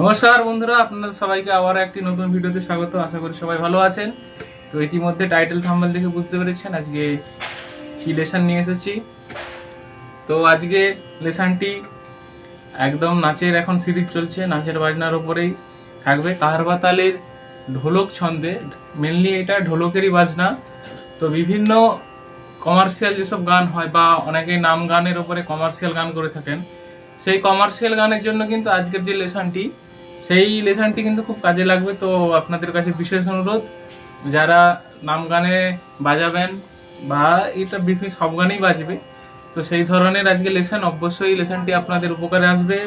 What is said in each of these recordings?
নমস্কার বন্ধুরা, আপনাদের সবাইকে আবার একটি নতুন ভিডিওতে স্বাগত। আশা করি সবাই ভালো আছেন। তো ইতিমধ্যে টাইটেল থাম্বনেল দেখে বুঝতে পেরেছেন, আজকে কি লেসন নিয়ে এসেছি। তো আজকে লেসনটি একদম নাচের এখন সিরিজ চলছে, নাচের বাজনার ওপরেই থাকবে। কাহারবা তালের ঢোলক ছন্দে মেনলি এটা ঢোলকেরই বাজনা। তো বিভিন্ন কমার্শিয়াল যেসব গান হয় বা অনেকে নাম গানের ওপরে কমার্শিয়াল গান করে থাকেন, সেই কমার্শিয়াল গানের জন্য কিন্তু আজকের যে লেসনটি সেই লেসনটি কিন্তু খুব কাজে লাগবে। তো আপনাদের কাছে বিশেষ অনুরোধ, যারা নাম গানে বাজাবেন বা এটা বিভিন্ন সব গানেই বাজবে, তো সেই ধরনের আজকে লেসন, অবশ্যই লেসনটি আপনাদের উপকারে আসবে।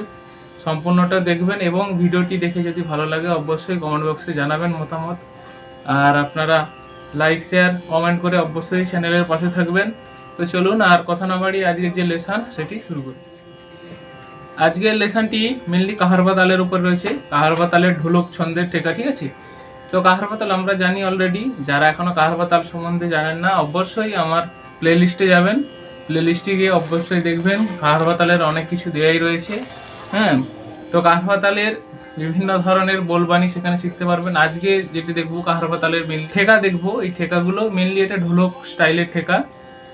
সম্পূর্ণটা দেখবেন এবং ভিডিওটি দেখে যদি ভালো লাগে, অবশ্যই কমেন্ট বক্সে জানাবেন মতামত। আর আপনারা লাইক শেয়ার কমেন্ট করে অবশ্যই চ্যানেলের পাশে থাকবেন। তো চলুন, আর কথা না বাড়িয়ে আজকের যে লেসন, সেটি শুরু করি। আজকের লেসনটি মেনলি কাহারবা তালের উপর রয়েছে। কাহারবা তালের ঢোলক, ছন্দের ঠেকা, ঠিক আছে? তো কাহারবা তাল আমরা জানি অলরেডি যারা এখনও কাহারবা তাল সম্বন্ধে জানেন না, অবশ্যই আমার প্লে লিস্টে যাবেন। প্লে লিস্টে গিয়ে অবশ্যই দেখবেন, কাহারবা তালের অনেক কিছু দেয়াই রয়েছে। হ্যাঁ? তো কাহারবা তালের বিভিন্ন ধরনের বোলবাণী সেখানে শিখতে পারবেন। আজকে যেটি দেখব, কাহারবা তালের মেন ঠেকা দেখব। এই ঠেকাগুলো মেনলি এটা ঢোলক স্টাইলের ঠেকা।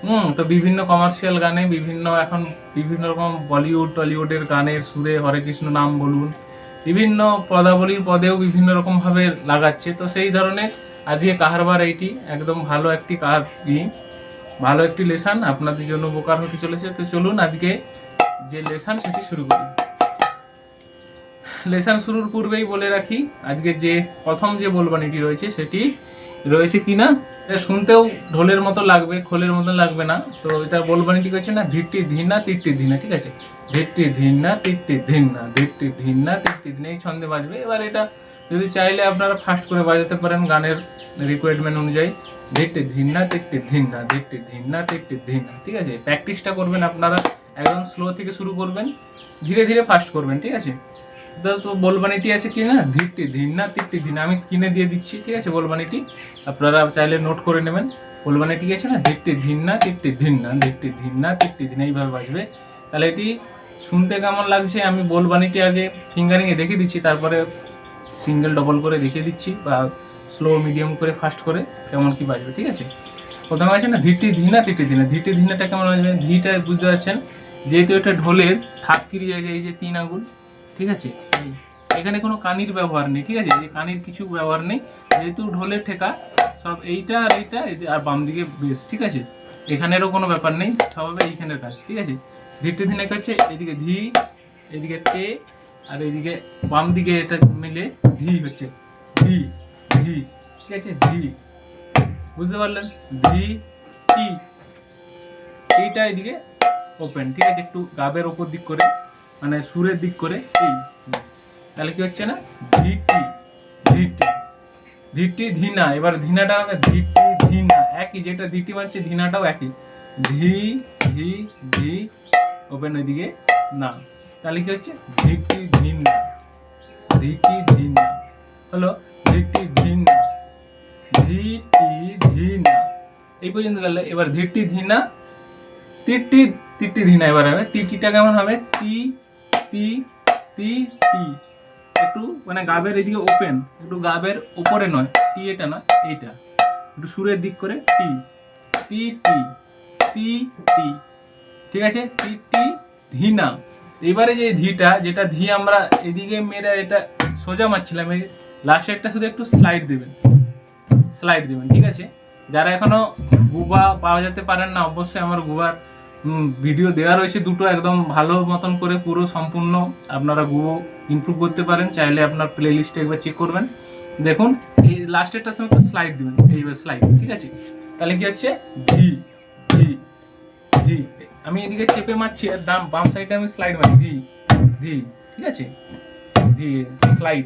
হুম, তো বিভিন্ন কমার্শিয়াল গানে, বিভিন্ন এখন বিভিন্ন রকম বলিউড টলিউডের গানের সুরে হরে কৃষ্ণ নাম বলুন, বিভিন্ন পদাবলীর পদেও বিভিন্ন রকম ভাবে লাগাচ্ছে। তো সেই ধরনের আজকে কাহারবার এইটি? একদম ভালো একটি ই ভালো একটি লেসন আপনাদের জন্য উপকার হতে চলেছে। তো চলুন আজকে যে লেসন সেটি শুরু করি। লেসন শুরুর পূর্বেই বলে রাখি, আজকে যে প্রথম যে বলবানিটি রয়েছে সেটি রয়েছে কি না? এটা শুনতেও ঢোলের মতো লাগবে, খোলের মতো লাগবে না। তো এটা বলবানিটি হচ্ছে না ধিট্টি ধিনা তিট্টি ধিনা ঠিক আছে? ধিট্টি ধিনা তিট্টি ধিনা ধিট্টি ধিনা তিট্টি ধিনা এই ছন্দে বাজবে। এবার এটা যদি চাইলে আপনারা ফাস্ট করে বাজাতে পারেন গানের রিকোয়ারমেন্ট অনুযায়ী। ধিট্টি ধিনা তিট্টি ধিনা ধিট্টি ধিনা তিট্টি ধিনা ঠিক আছে? প্র্যাকটিসটা করবেন আপনারা, একদম স্লো থেকে শুরু করবেন, ধীরে ধীরে ফাস্ট করবেন, ঠিক আছে? তো বলবানিটি আছে কি না? ধিট্টি ধিন্না তিট্টি ধিনা আমি স্ক্রিনে দিয়ে দিচ্ছি, ঠিক আছে, বলবানিটি। আপনারা চাইলে নোট করে নেবেন। বলবানিটি আছে না? ধিট্টি ধিন্না তিট্টি ধিন্না ধিট্টি ধিন্না তিট্টি ধিনা এইভাবে বাজবে। তাহলে এটি শুনতে কেমন লাগছে? আমি বলবানিটি আগে ফিঙ্গারিংয়ে দেখে দিচ্ছি, তারপরে সিঙ্গেল ডবল করে দেখিয়ে দিচ্ছি, বা স্লো মিডিয়াম করে ফাস্ট করে, কেমন কি বাজবে, ঠিক আছে? প্রথমে আছে না ধিটি ধিনা তিটি ধিনা ধিটি ধিনাটা কেমন বাজবে? ধিটা বুঝতে পারছেন? যেহেতু এটা ঢোলের, থাপকিরি জায়গায় এই যে তিন আঙুল ঠিক আছে? এখানে কোনো কানির ব্যবহার নেই ঠিক আছে? যে কানির কিছু ব্যবহার নেই যেহেতু ঢোলের ঠেকা সব এইটা আর এইটা আর বাম দিকে বেশ ঠিক আছে? এখানেরও কোনো ব্যাপার নেই সব হবে এইখানের কাজ ঠিক আছে? ধীরটি দিনে হচ্ছে এদিকে ধি এদিকে তে আর এদিকে বাম দিকে এটা মিলে ধি হচ্ছে। ধি ধি ঠিক আছে? ধি। বুঝতে পারলেন? ধি টি। এইটা এদিকে ওপেন ঠিক আছে? একটু গাবের ওপর দিক করে। মানে সুরের দিক করে এই তাহলে কি হচ্ছে না? ধিটি ধিটি। ধিটি, ধিনা। এবার ধিনাটা হবে ধিটি, ধিনা। একই, যেটা ধিটি মানছে ধিনাটাও একই। ধি ধি ধি, ওপেন ওইদিকে না। তাহলে কি হচ্ছে? ধিটি, ধিনা। ধিটি, ধিনা। হলো ধিটি, ধিনা। ধিটি, ধিনা। এই পর্যন্ত গেলে। এবার ধিটি, ধিনা, তিটি তিটি, ধিনা এবার হবে। তিটিটা কেমন হবে? তি তি তি টি। একটু মানে গাবের এদিকে ওপেন একটু গাবের উপরে নয়, টি এটা না, এইটা। একটু সুরের দিক করে টি। টি টি টি টি। ঠিক আছে? টি টি ধিনা এবারে যে ধিটা, যেটা ধি আমরা এদিকে মেরে এটা সোজা মারছিলাম, এই লাস্ট লাস্টেরটা শুধু একটু স্লাইড দেবেন। স্লাইড দেবেন, ঠিক আছে? যারা এখনও গুবা পাওয়া যেতে পারেন না, অবশ্যই আমার গুবার ভিডিও দেওয়া রয়েছে দুটো একদম ভালো মতন করে, পুরো সম্পূর্ণ আপনারা গুবো ইমপ্রুভ করতে পারেন। চাইলে আপনার প্লে লিস্টে একবার চেক করবেন। দেখুন, এই লাস্টেরটার সময় একটু স্লাইড দেবেন এইবার স্লাইড ঠিক আছে? তাহলে কি হচ্ছে? ভি ভি ভি আমি এদিকে চেপে মারছি, আর দাম বাম সাইডে আমি স্লাইড মারি। ভি ভি ঠিক আছে? ভি স্লাইড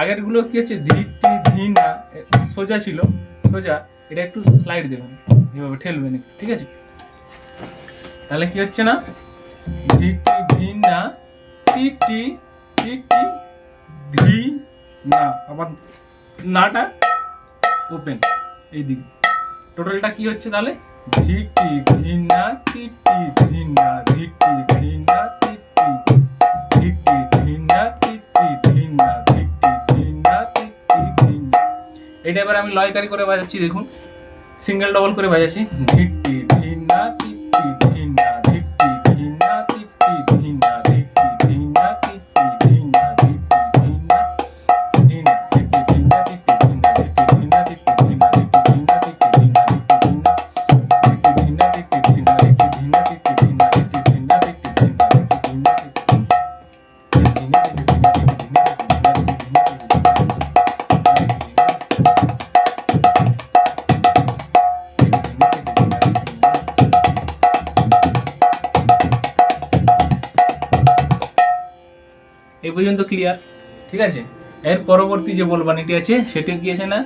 আগেরগুলো কি হচ্ছে? ধি, টি, ধি না সোজা ছিল। সোজা, এটা একটু স্লাইড দেবেন। এভাবে ঠেলবেন ঠিক আছে? তাহলে কি হচ্ছে না? ভিটি ভিনা, টিটি টিটি ধি না, আবার নাটা ওপেন এই দিকে। টোটালটা কি হচ্ছে তাহলে? ভিটি ভিনা, টিটি ভিনা, ভিটি ভিনা, টিটি, ভিটি ভিনা, টিটি ভিনা, ভিটি ভিনা, টিটি ভিনা। এটা এবার আমি লয়কারি করে বাজাচ্ছি, দেখুন। সিঙ্গেল ডবল করে বাজাচ্ছি। ভিটি ভিন্না তিটি পর্যন্ত ক্লিয়ার ঠিক আছে? এর পরবর্তী যে বলবানিটি আছে, সেটি কি আছে না?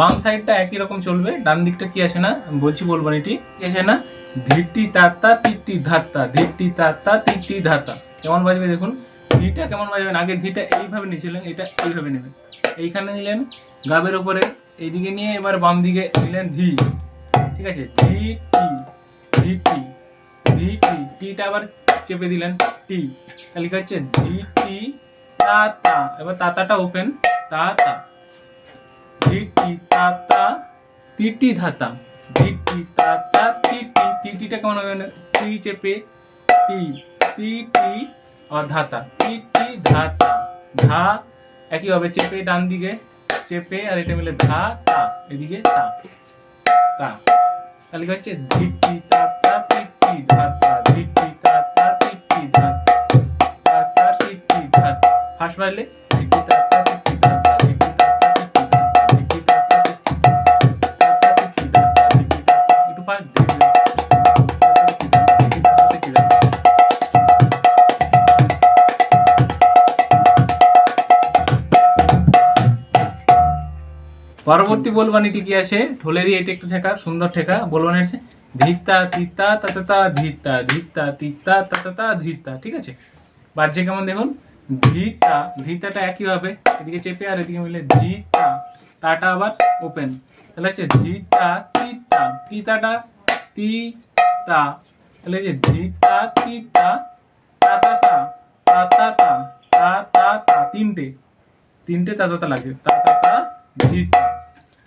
বাম সাইডটা একই রকম চলবে, ডান দিকটা কি আছে না? বলছি বলবানিটি কি আছে না? ধিট্টি তাত্তা তিট্টি ধাত্তা ধিট্টি তাত্তা তিট্টি ধাত্তা কেমন বাজবে দেখুন? ধিটা কেমন বাজবেন আগে ধিটা এইভাবে নিয়েছিলেন এটা এইভাবে নেবেন। এইখানে নিলেন গাবের ওপরে, এইদিকে নিয়ে এবার বাম দিকে নিলেন ধি। ঠিক আছে? ধি টি ধি টি ধি টি টিটা আবার চেপে দিলেন টি। তাহলে কি হচ্ছে? ধি টি তা তাতাটা ওপেন তা ধিটি, তাতা, তিটি ধাতা। ধিটি, তাতা, তিটি, তিটিটা কেমন হবে? টি চেপে, টি, তিটি আর ধাতা তিটি, ধাতা। ধা, একইভাবে চেপে ডান দিকে চেপে আর এটা মিলে ধা, তা। এদিকে তা। তা। তাহলে হচ্ছে? ধিটি, তাতা, তিটি, ধাতা। ধিটি তা তা একটু ধা পরবর্তী কি আছে। ঢোলেরই এটা একটু ঠেকা, সুন্দর ঠেকা বলবানি আছে। ধিতা তিতা তাতা ধিতা ধিতা তিতা তাতা ধিতা ঠিক আছে? বাজছে কেমন দেখুন? ধিতা ধিতাটা একইভাবে এদিকে চেপে আর এদিকে মিলে ধিতা তাটা আবার ওপেন তাহলে হচ্ছে ধিতা তিতা। তিতাটা তি তা তাহলে হচ্ছে ধিতা তিতা তা তা তা তা তা তা তা তা তা তিনটে। তিনটে তাতা তা লাগছে। তা তা তা ধি তা।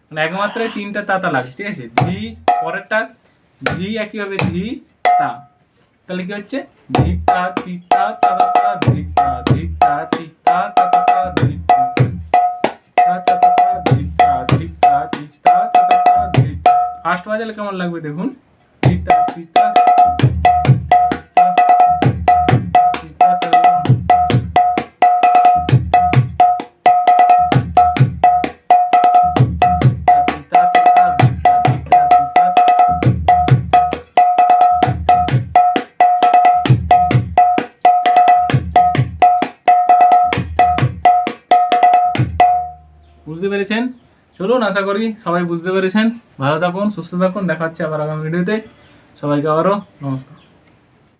মানে একমাত্র তিনটা তাতা লাগছে, ঠিক আছে? ধি, পরেরটা, ধি একইভাবে ধি তা তাহলে কি হচ্ছে? ধিতা তিতা তাতা ধিতা ধিতা তিতা তাতা ধিতা ফার্স্ট বাজালে কেমন লাগবে দেখুন? ধিতা তিতা বুঝতে পেরেছেন? চলুন, আশা করি সবাই বুঝতে পেরেছেন। ভালো থাকুন, সুস্থ থাকুন, দেখা হচ্ছে আবার আগামী ভিডিওতে। সবাইকে আবারও নমস্কার।